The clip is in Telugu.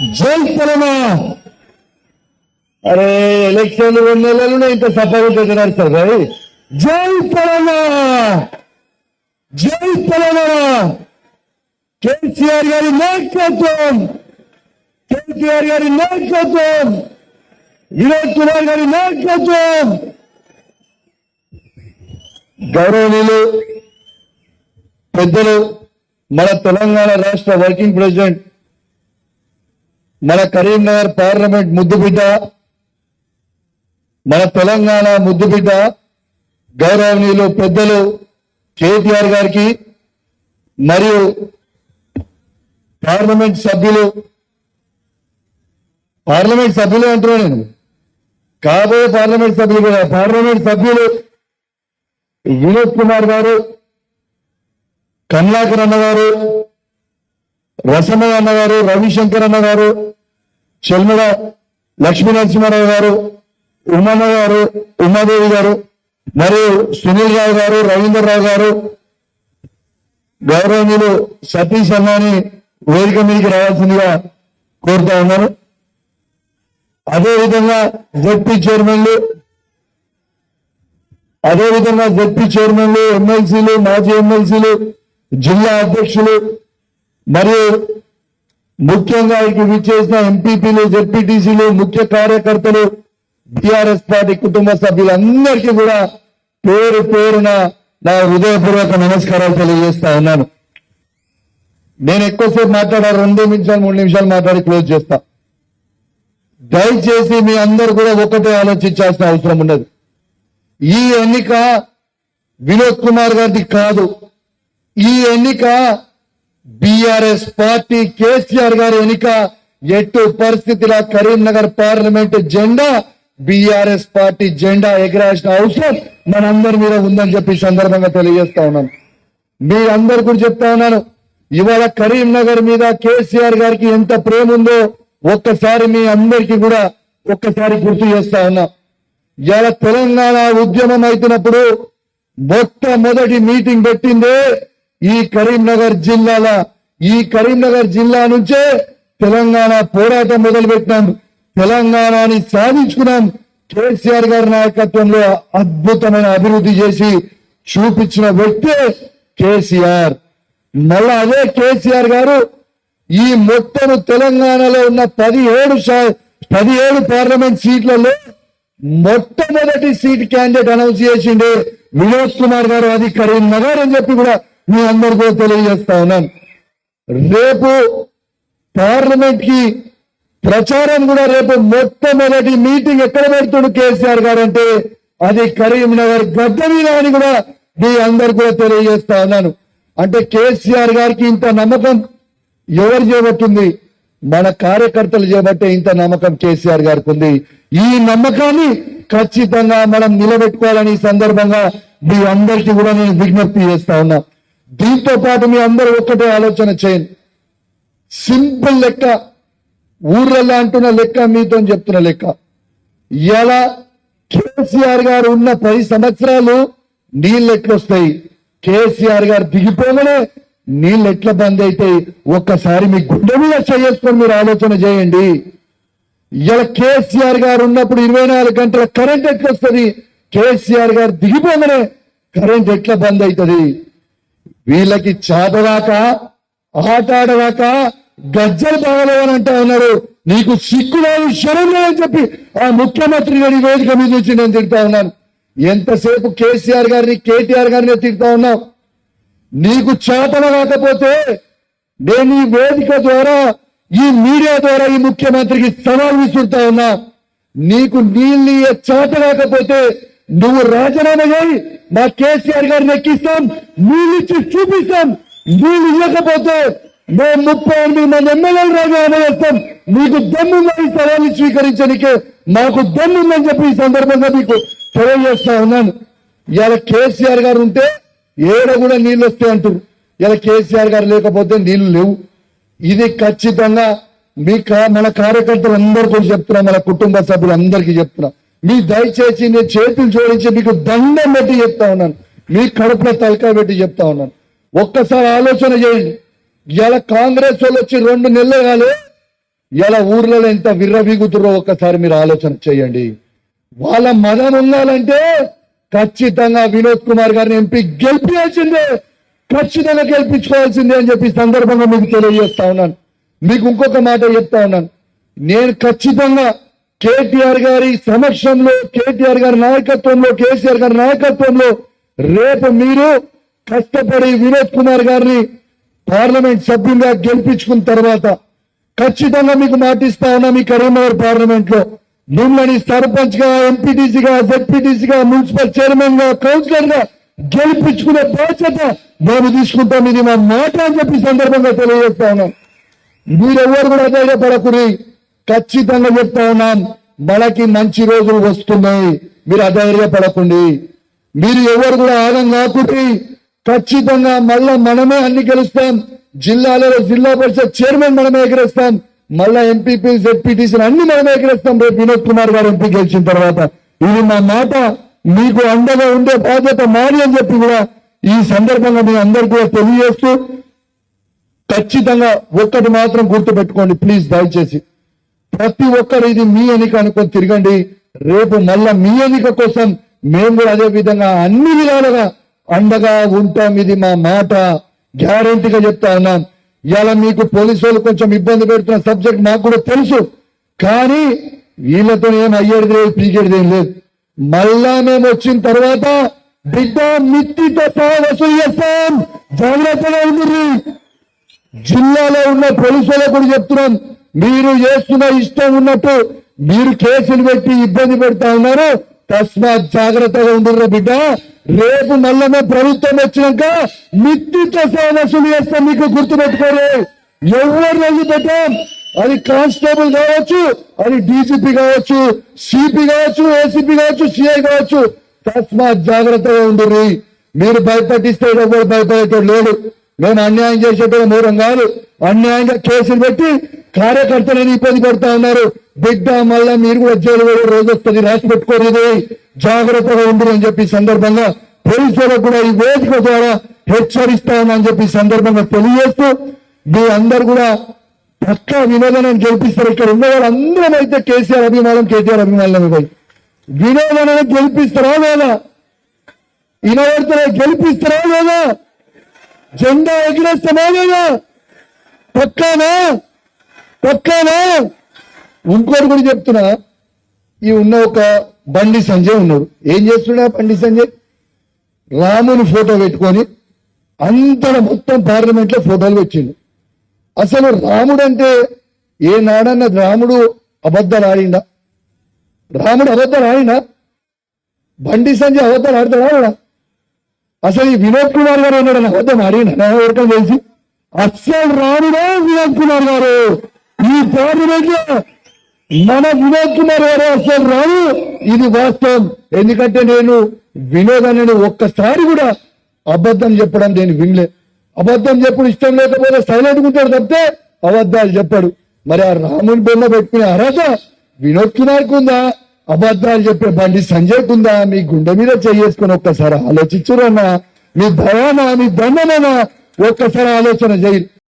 జై అరే ఎలక్షన్ రెండు నెలలు ఇంత సఫలంగా సార్ భాయ్ జై తెలంగాణ కేసీఆర్ గారి నాయకత్వం. కేసీఆర్ గారి నాయకత్వం. వినోద్ కుమార్ గారి నాయకత్వం. గౌరవనీయులు పెద్దలు మన తెలంగాణ రాష్ట్ర వర్కింగ్ ప్రెసిడెంట్ మన కరీంనగర్ పార్లమెంట్ ముద్దుబిడ్డ మన తెలంగాణ ముద్దుబిడ్డ గౌరవనీయులు పెద్దలు కేటీఆర్ గారికి మరియు పార్లమెంట్ సభ్యులు పార్లమెంట్ సభ్యులు అంటున్నా నేను. కాబోయే పార్లమెంట్ సభ్యులు కూడా పార్లమెంట్ సభ్యులు వినోద్ కుమార్ గారు కమలాకర్ అన్న గారు రసమయ్య అన్న గారు రవిశంకర్ అన్న గారు చెల్మడ లక్ష్మీ నరసింహారావు గారు ఉమన్న గారు ఉమాదేవి గారు మరియు సునీల్ రావు గారు రవీంద్రరావు గారు గౌరవనీయులు సతీష్ అన్నాని వేదిక మీదకి రావాల్సిందిగా కోరుతా ఉన్నాను. అదేవిధంగా జడ్పీ చైర్మన్లు అదేవిధంగా జడ్పీ చైర్మన్లు ఎమ్మెల్సీలు మాజీ ఎమ్మెల్సీలు జిల్లా అధ్యక్షులు మరియు ముఖ్యంగా ఇటు విచ్చేసిన ఎంపీపీలు జెడ్పీటీసీలు ముఖ్య కార్యకర్తలు బీఆర్ఎస్ పార్టీ కుటుంబ సభ్యులందరికీ కూడా పేరు పేరున నా హృదయపూర్వక నమస్కారాలు తెలియజేస్తా ఉన్నాను. నేను ఎక్కువసేపు మాట్లాడా రెండు నిమిషాలు మూడు నిమిషాలు మాట్లాడి క్లోజ్ చేస్తా. దయచేసి మీ అందరు కూడా ఒకటే ఆలోచించాల్సిన అవసరం ఉన్నది. ఈ ఎన్నిక వినోద్ కుమార్ గారిది కాదు. ఈ ఎన్నిక బిఆర్ఎస్ పార్టీ కేసీఆర్ గారి ఎన్నిక ఎట్టు పరిస్థితిలో కరీంనగర్ పార్లమెంట్ జెండా బిఆర్ఎస్ పార్టీ జెండా ఎగరాల్సిన అవసరం మనందరి మీద ఉందని చెప్పి సందర్భంగా తెలియజేస్తా ఉన్నాను. మీ అందరు కూడా చెప్తా ఉన్నాను ఇవాళ కరీంనగర్ మీద కేసీఆర్ గారికి ఎంత ప్రేమ ఉందో ఒక్కసారి మీ అందరికీ కూడా ఒక్కసారి గుర్తు చేస్తా ఉన్నా. ఇవాళ తెలంగాణ ఉద్యమం అవుతున్నప్పుడు మొట్టమొదటి మీటింగ్ పెట్టిందే ఈ కరీంనగర్ జిల్లాల ఈ కరీంనగర్ జిల్లా నుంచే తెలంగాణ పోరాటం మొదలుపెట్టినాం. తెలంగాణని సాధించుకున్నాం. కేసీఆర్ గారి నాయకత్వంలో అద్భుతమైన అభివృద్ధి చేసి చూపించిన వ్యక్తే కేసీఆర్. మళ్ళా అదే కేసీఆర్ గారు ఈ మొత్తం తెలంగాణలో ఉన్న పదిహేడు పదిహేడు పార్లమెంట్ సీట్లలో మొట్టమొదటి సీట్ క్యాండిడేట్ అనౌన్స్ చేసిండే వినోద్ కుమార్ గారు అది కరీంనగర్ అని చెప్పి కూడా మీ అందరికీ కూడా తెలియజేస్తా ఉన్నాను రేపు పార్లమెంట్కి ప్రచారం కూడా రేపు మొట్టమొదటి మీటింగ్ ఎక్కడ పెడుతుడు కేసీఆర్ గారు అంటే అది కరీంనగర్ గడ్డ మీద అని కూడా మీ అందరు కూడా తెలియజేస్తా ఉన్నాను అంటే కేసీఆర్ గారికి ఇంత నమ్మకం ఎవరు చేపట్టింది? మన కార్యకర్తలు చేపట్టే ఇంత నమ్మకం కేసీఆర్ గారికి ఉంది. ఈ నమ్మకాన్ని ఖచ్చితంగా మనం నిలబెట్టుకోవాలని ఈ సందర్భంగా మీ అందరికీ కూడా నేను విజ్ఞప్తి చేస్తా ఉన్నా. దీంతో పాటు మీ అందరూ ఒక్కటే ఆలోచన చేయండి. సింపుల్ లెక్క ఊర్లలో అంటున్న లెక్క మీతో చెప్తున్న లెక్క. ఇలా కేసీఆర్ గారు ఉన్న పది సంవత్సరాలు నీళ్ళు ఎట్లొస్తాయి? కేసీఆర్ గారు దిగిపోగానే నీళ్ళు ఎట్లా బంద్ అవుతాయి? ఒక్కసారి మీ గుండె మీద చేసుకొని మీరు ఆలోచన చేయండి. ఇలా కేసీఆర్ గారు ఉన్నప్పుడు ఇరవై నాలుగు గంటల కరెంట్ ఎట్లా వస్తుంది కేసీఆర్ గారు దిగిపోగానే కరెంట్ ఎట్లా బంద్ అవుతుంది? వీళ్ళకి చాటగాక ఆట గజ్జలు బాగలేవని అంటా ఉన్నారు. నీకు సిక్కులేదు శరం లేదని చెప్పి ఆ ముఖ్యమంత్రి గారి వేదిక మీద నుంచి నేను తిడతా ఉన్నాను. ఎంతసేపు కేసీఆర్ గారిని కేటీఆర్ గారిని తిడతా ఉన్నావు? నీకు చేతన కాకపోతే నేను ఈ వేదిక ద్వారా ఈ మీడియా ద్వారా ఈ ముఖ్యమంత్రికి సవాల్ విసురుతా ఉన్నా. నీకు నీళ్ళు చేత కాకపోతే నువ్వు రాజీనామా చేయి మా కేసీఆర్ గారిని ఎక్కిస్తాం నీళ్ళు ఇచ్చి చూపిస్తాం నీళ్ళు ఇవ్వకపోతే మేము ముప్పై ఎనిమిది మంది ఎమ్మెల్యేలు రాజీనామా చేస్తాం. నీకు దమ్ముందని సవాళ్ళు స్వీకరించడానికి మాకు దమ్ముందని చెప్పి ఈ సందర్భంగా మీకు తెలియజేస్తా ఉన్నాను. ఇవాళ కేసీఆర్ గారు ఉంటే ఏడ కూడా నీళ్ళు వస్తాయి అంటారు ఇలా కేసీఆర్ గారు లేకపోతే నీళ్ళు లేవు. ఇది ఖచ్చితంగా మీ కా- మన కార్యకర్తలు అందరికీ కూడా చెప్తున్నా మన కుటుంబ సభ్యులందరికీ చెప్తున్నా. మీ దయచేసి నేను చేతులు జోడించి మీకు దండం పెట్టి చెప్తా ఉన్నాను. మీ కడుపులో తలకాయ పెట్టి చెప్తా ఉన్నాను. ఒక్కసారి ఆలోచన చేయండి. ఇలా కాంగ్రెస్ వాళ్ళు వచ్చి రెండు నెలలు కాలే. ఇలా ఊర్లలో ఎంత విర్రవీగుతురో ఒక్కసారి మీరు ఆలోచన చేయండి. వాళ్ళ మదం ఉండాలంటే ఖచ్చితంగా వినోద్ కుమార్ గారిని ఎంపీ గెలిపించాల్సిందే ఖచ్చితంగా గెలిపించుకోవాల్సిందే అని చెప్పి సందర్భంగా మీకు తెలియజేస్తా ఉన్నాను. మీకు ఇంకొక మాట చెప్తా ఉన్నాను. నేను ఖచ్చితంగా కేటీఆర్ గారి సమక్షంలో కేటీఆర్ గారి నాయకత్వంలో కేసీఆర్ గారి నాయకత్వంలో రేపు మీరు కష్టపడి వినోద్ కుమార్ గారిని పార్లమెంట్ సభ్యులుగా గెలిపించుకున్న తర్వాత ఖచ్చితంగా మీకు మాటిస్తా ఉన్నా మీ కరీంనగర్ పార్లమెంట్లో మిమ్మల్ని సర్పంచ్గా ఎంపీటీసీగా జెడ్పీటీసీగా మున్సిపల్ చైర్మన్గా కౌన్సిలర్గా గెలిపించుకునే బాధ్యత మేము తీసుకుంటాం. ఇది మా మాట అని చెప్పి సందర్భంగా తెలియజేస్తా ఉన్నాం. మీరెవ్వరు కూడా ధైర్యపడకుని ఖచ్చితంగా చెప్తా ఉన్నాం మనకి మంచి రోజులు వస్తున్నాయి మీరు అధైర్యపడకండి. మీరు ఎవరు కూడా ఆగం కాకుండి ఖచ్చితంగా మళ్ళా మనమే అన్ని గెలుస్తాం జిల్లాలలో జిల్లా పరిషత్ చైర్మన్ మనమే ఎగరేస్తాం మళ్ళా ఎంపీపీ జెడ్పీటీసీ అన్ని మనమే ఎగరేస్తాం. రేపు వినోద్ కుమార్ గారు ఎంపీ గెలిచిన తర్వాత ఇది మా మాట మీకు అండగా ఉండే బాధ్యత మారి అని చెప్పి కూడా ఈ సందర్భంగా మీ అందరికీ కూడా తెలియజేస్తూ ఖచ్చితంగా ఒక్కటి మాత్రం గుర్తుపెట్టుకోండి ప్లీజ్ దయచేసి. ప్రతి ఒక్కరు ఇది మీ ఎన్నిక అనుకొని తిరగండి. రేపు మళ్ళా మీ ఎన్నిక కోసం మేము కూడా అదే విధంగా అన్ని విధాలుగా అండగా ఉంటాం. ఇది మా మాట. గ్యారంటీగా చెప్తా ఉన్నాం. ఇలా మీకు పోలీసు వాళ్ళు కొంచెం ఇబ్బంది పెడుతున్న సబ్జెక్ట్ మాకు కూడా తెలుసు. కానీ వీళ్ళతో ఏం అయ్యేది లేదు పీకేది ఏం లేదు. మళ్ళా మేము వచ్చిన తర్వాత బిడ్డ మిత్తితో సహా వసూలు చేస్తాం. జాగ్రత్తగా ఉంది జిల్లాలో ఉన్న పోలీసులకు కూడా చెప్తున్నాం. మీరు చేస్తున్న ఇష్టం ఉన్నట్టు మీరు కేసులు పెట్టి ఇబ్బంది పెడతా ఉన్నారు. తస్మాత్ జాగ్రత్తగా ఉండుర్రా బిడ్డ. రేపు మళ్ళీ ప్రభుత్వం వచ్చినాక మిత్తితో సహా వసూలు చేస్తాం మీకు గుర్తుపెట్టుకోరు. ఎవరు రోజు పెట్టాం? అది కానిస్టేబుల్ కావచ్చు అది డీజీపీ కావచ్చు సిపి కావచ్చు ఏసీపీ కావచ్చు సిఐ కావచ్చు. తస్మాత్ జాగ్రత్తగా ఉండుర్రి. మీరు భయపట్టిస్తే ఎవరు భయపడేటోడు లేడు మేము అన్యాయం చేసేటోడు మూరం కాదు. అన్యాయంగా కేసులు పెట్టి కార్యకర్తలను ఇబ్బంది పెడతా ఉన్నారు? బిడ్డ మళ్ళా మీరు కూడా జైలు రోజు వస్తుంది రాసి పెట్టుకోలేదు జాగ్రత్తగా ఉండరు అని చెప్పి సందర్భంగా పోలీసులకు కూడా ఈ వేదిక ద్వారా హెచ్చరిస్తా ఉన్నామని చెప్పి సందర్భంగా తెలియజేస్తూ మీ అందరు కూడా పక్కా వినోదనం గెలిపిస్తారు. ఇక్కడ ఉన్న వాళ్ళందరం అయితే కేసీఆర్ అభిమానం కేటీఆర్ అభిమానం పోయి. వినోదనం గెలిపిస్తారా లేదా? ఇనవర్తన గెలిపిస్తారా లేదా? జెండా ఎగిరేస్తామా లేదా? పక్కానా? పక్కానా ఇంకోటి కూడా చెప్తున్నా. ఈ ఉన్న ఒక బండి సంజయ్ ఉన్నాడు. ఏం చేస్తున్నా బండి సంజయ్? రాముని ఫోటో పెట్టుకొని అంతటా మొత్తం పార్లమెంట్లో ఫోటోలు పెట్టిండు. అసలు రాముడు అంటే ఏ నాడన్న రాముడు అబద్ధాలు ఆడిండా? రాముడు అబద్ధాలు ఆడినా బండి సంజయ్ అబద్ధాలు ఆడతాడా ఆడడా? అసలు ఈ వినోద్ కుమార్ గారు ఉన్నాడు అబద్ధం ఆడినా ఎవరికైనా తెలిసి. అస్సలు రాముడే వినోద్ కుమార్ గారు? ఈ పార్లమెంట్ మన వినోద్ కుమార్ గారు అసలు రాదు ఇది వాస్తవం. ఎందుకంటే నేను వినోద్ అనేది ఒక్కసారి కూడా అబద్ధం చెప్పడం నేను వినలే. అబద్ధం చెప్పుడు ఇష్టం లేకపోతే సైలెంట్ ఉంటాడు తప్పితే అబద్ధాలు చెప్పాడు. మరి ఆ రాముని బొమ్మ పెట్టుకునే అర్హత వినోద్ కుమార్ కుందా అబద్ధాలు చెప్పే బండి సంజయ్ కుందా మీ గుండె మీద చేసుకుని ఒక్కసారి ఆలోచించురన్నా మీ భయానా? మీ దండనేనా? ఒక్కసారి ఆలోచన చేయి.